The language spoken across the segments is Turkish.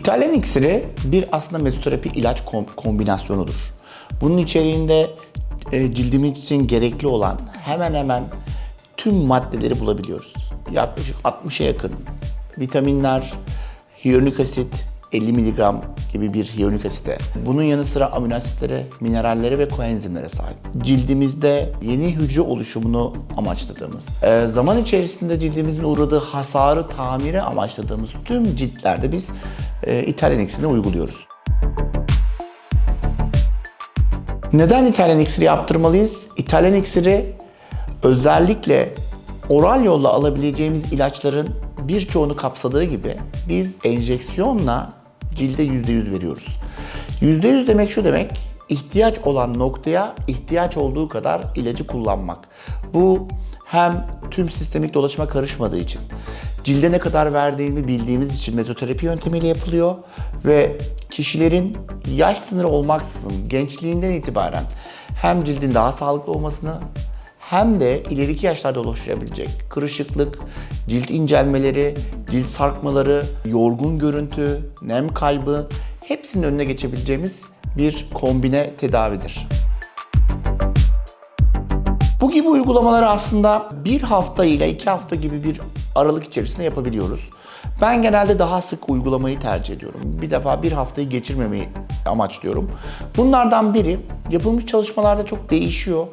İtalyan iksiri bir aslında mezoterapi ilaç kom- kombinasyonudur. Bunun içeriğinde e, cildimiz için gerekli olan hemen hemen tüm maddeleri bulabiliyoruz. Yaklaşık 60'a yakın vitaminler, hyaluronik asit, 50 mg gibi bir hyaluronik asite. Bunun yanı sıra amino asitlere, minerallere ve koenzimlere sahip. Cildimizde yeni hücre oluşumunu amaçladığımız, e, zaman içerisinde cildimizin uğradığı hasarı tamiri amaçladığımız tüm ciltlerde biz e, İtalyan iksirini uyguluyoruz. Neden İtalyan iksiri yaptırmalıyız? İtalyan iksiri özellikle oral yolla alabileceğimiz ilaçların birçoğunu kapsadığı gibi biz enjeksiyonla cilde %100 veriyoruz. %100 demek şu demek, ihtiyaç olan noktaya ihtiyaç olduğu kadar ilacı kullanmak. Bu hem tüm sistemik dolaşıma karışmadığı için, cilde ne kadar verdiğini bildiğimiz için mezoterapi yöntemiyle yapılıyor ve kişilerin yaş sınırı olmaksızın gençliğinden itibaren hem cildin daha sağlıklı olmasını hem de ileriki yaşlarda oluşabilecek kırışıklık, cilt incelmeleri, cilt sarkmaları, yorgun görüntü, nem kaybı hepsinin önüne geçebileceğimiz bir kombine tedavidir. Bu gibi uygulamaları aslında bir hafta ile iki hafta gibi bir aralık içerisinde yapabiliyoruz. Ben genelde daha sık uygulamayı tercih ediyorum. Bir defa bir haftayı geçirmemeyi amaçlıyorum. Bunlardan biri yapılmış çalışmalarda çok değişiyor.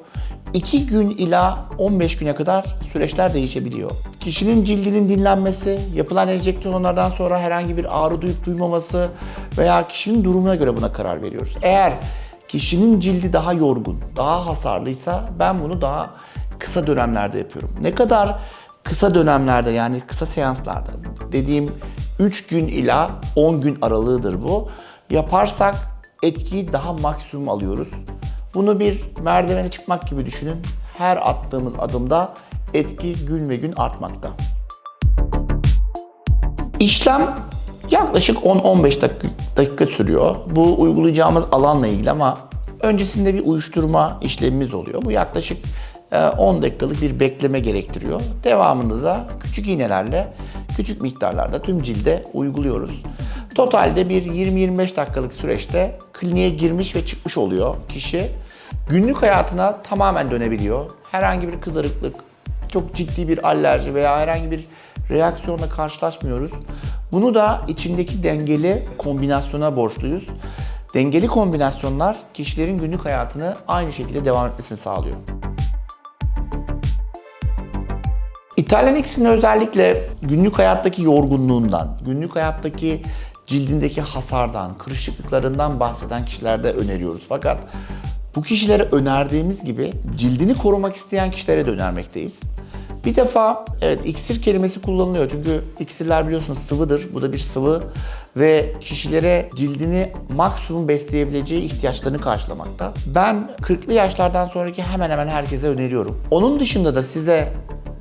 2 gün ila 15 güne kadar süreçler değişebiliyor. Kişinin cildinin dinlenmesi, yapılan enjeksiyonlardan sonra herhangi bir ağrı duyup duymaması veya kişinin durumuna göre buna karar veriyoruz. Eğer kişinin cildi daha yorgun, daha hasarlıysa ben bunu daha kısa dönemlerde yapıyorum. Ne kadar kısa dönemlerde yani kısa seanslarda dediğim 3 gün ila 10 gün aralığıdır bu. Yaparsak etkiyi daha maksimum alıyoruz. Bunu bir merdivene çıkmak gibi düşünün. Her attığımız adımda etki gün ve gün artmakta. İşlem yaklaşık 10-15 dakika, sürüyor. Bu uygulayacağımız alanla ilgili ama öncesinde bir uyuşturma işlemimiz oluyor. Bu yaklaşık e, 10 dakikalık bir bekleme gerektiriyor. Devamında da küçük iğnelerle küçük miktarlarda tüm cilde uyguluyoruz. Totalde bir 20-25 dakikalık süreçte kliniğe girmiş ve çıkmış oluyor kişi. Günlük hayatına tamamen dönebiliyor. Herhangi bir kızarıklık, çok ciddi bir alerji veya herhangi bir reaksiyonla karşılaşmıyoruz. Bunu da içindeki dengeli kombinasyona borçluyuz. Dengeli kombinasyonlar kişilerin günlük hayatını aynı şekilde devam etmesini sağlıyor. İtalyan iksirini özellikle günlük hayattaki yorgunluğundan, günlük hayattaki cildindeki hasardan, kırışıklıklarından bahseden kişilerde öneriyoruz. Fakat bu kişilere önerdiğimiz gibi cildini korumak isteyen kişilere de önermekteyiz. Bir defa evet iksir kelimesi kullanılıyor çünkü iksirler biliyorsunuz sıvıdır. Bu da bir sıvı ve kişilere cildini maksimum besleyebileceği ihtiyaçlarını karşılamakta. Ben 40'lı yaşlardan sonraki hemen hemen herkese öneriyorum. Onun dışında da size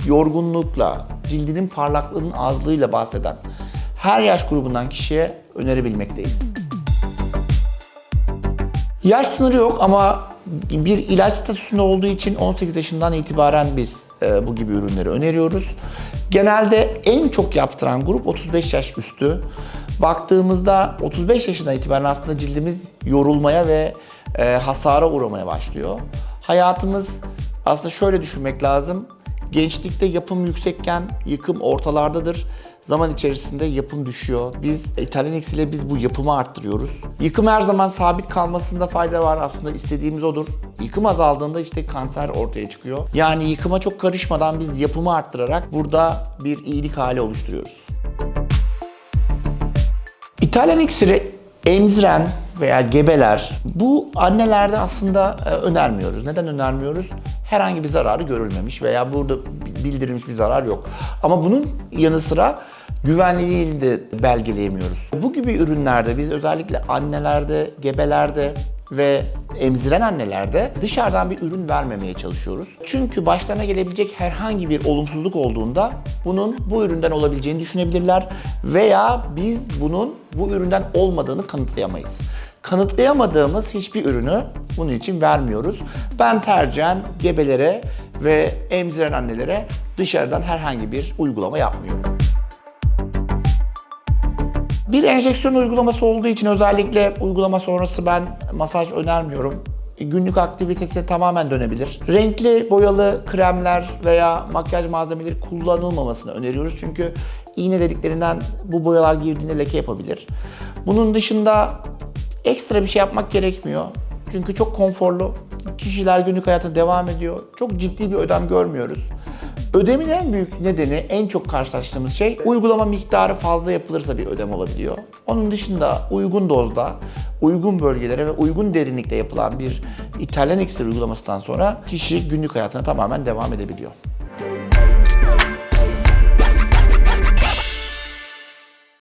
yorgunlukla, cildinin parlaklığının azlığıyla bahseden her yaş grubundan kişiye önerebilmekteyiz. Yaş sınırı yok ama bir ilaç statüsünde olduğu için 18 yaşından itibaren biz e, bu gibi ürünleri öneriyoruz. Genelde en çok yaptıran grup 35 yaş üstü. Baktığımızda 35 yaşından itibaren aslında cildimiz yorulmaya ve e, hasara uğramaya başlıyor. Hayatımız aslında şöyle düşünmek lazım. Gençlikte yapım yüksekken yıkım ortalardadır. Zaman içerisinde yapım düşüyor. Biz İtalyan X ile biz bu yapımı arttırıyoruz. Yıkım her zaman sabit kalmasında fayda var. Aslında istediğimiz odur. Yıkım azaldığında işte kanser ortaya çıkıyor. Yani yıkıma çok karışmadan biz yapımı arttırarak burada bir iyilik hali oluşturuyoruz. İtalyan iksiri emziren veya gebeler bu annelerde aslında e, önermiyoruz. Neden önermiyoruz? Herhangi bir zararı görülmemiş veya burada bildirilmiş bir zarar yok. Ama bunun yanı sıra güvenliliğini de belgeleyemiyoruz. Bu gibi ürünlerde biz özellikle annelerde, gebelerde ve emziren annelerde dışarıdan bir ürün vermemeye çalışıyoruz. Çünkü başlarına gelebilecek herhangi bir olumsuzluk olduğunda bunun bu üründen olabileceğini düşünebilirler veya biz bunun bu üründen olmadığını kanıtlayamayız. Kanıtlayamadığımız hiçbir ürünü bunun için vermiyoruz. Ben tercihen gebelere ve emziren annelere dışarıdan herhangi bir uygulama yapmıyorum. Bir enjeksiyon uygulaması olduğu için özellikle uygulama sonrası ben masaj önermiyorum. Günlük aktivitesi tamamen dönebilir. Renkli boyalı kremler veya makyaj malzemeleri kullanılmamasını öneriyoruz. Çünkü iğne deliklerinden bu boyalar girdiğinde leke yapabilir. Bunun dışında ekstra bir şey yapmak gerekmiyor. Çünkü çok konforlu. Kişiler günlük hayata devam ediyor. Çok ciddi bir ödem görmüyoruz. Ödemin en büyük nedeni, en çok karşılaştığımız şey uygulama miktarı fazla yapılırsa bir ödem olabiliyor. Onun dışında uygun dozda, uygun bölgelere ve uygun derinlikte yapılan bir İtalyan iksir uygulamasından sonra kişi günlük hayatına tamamen devam edebiliyor.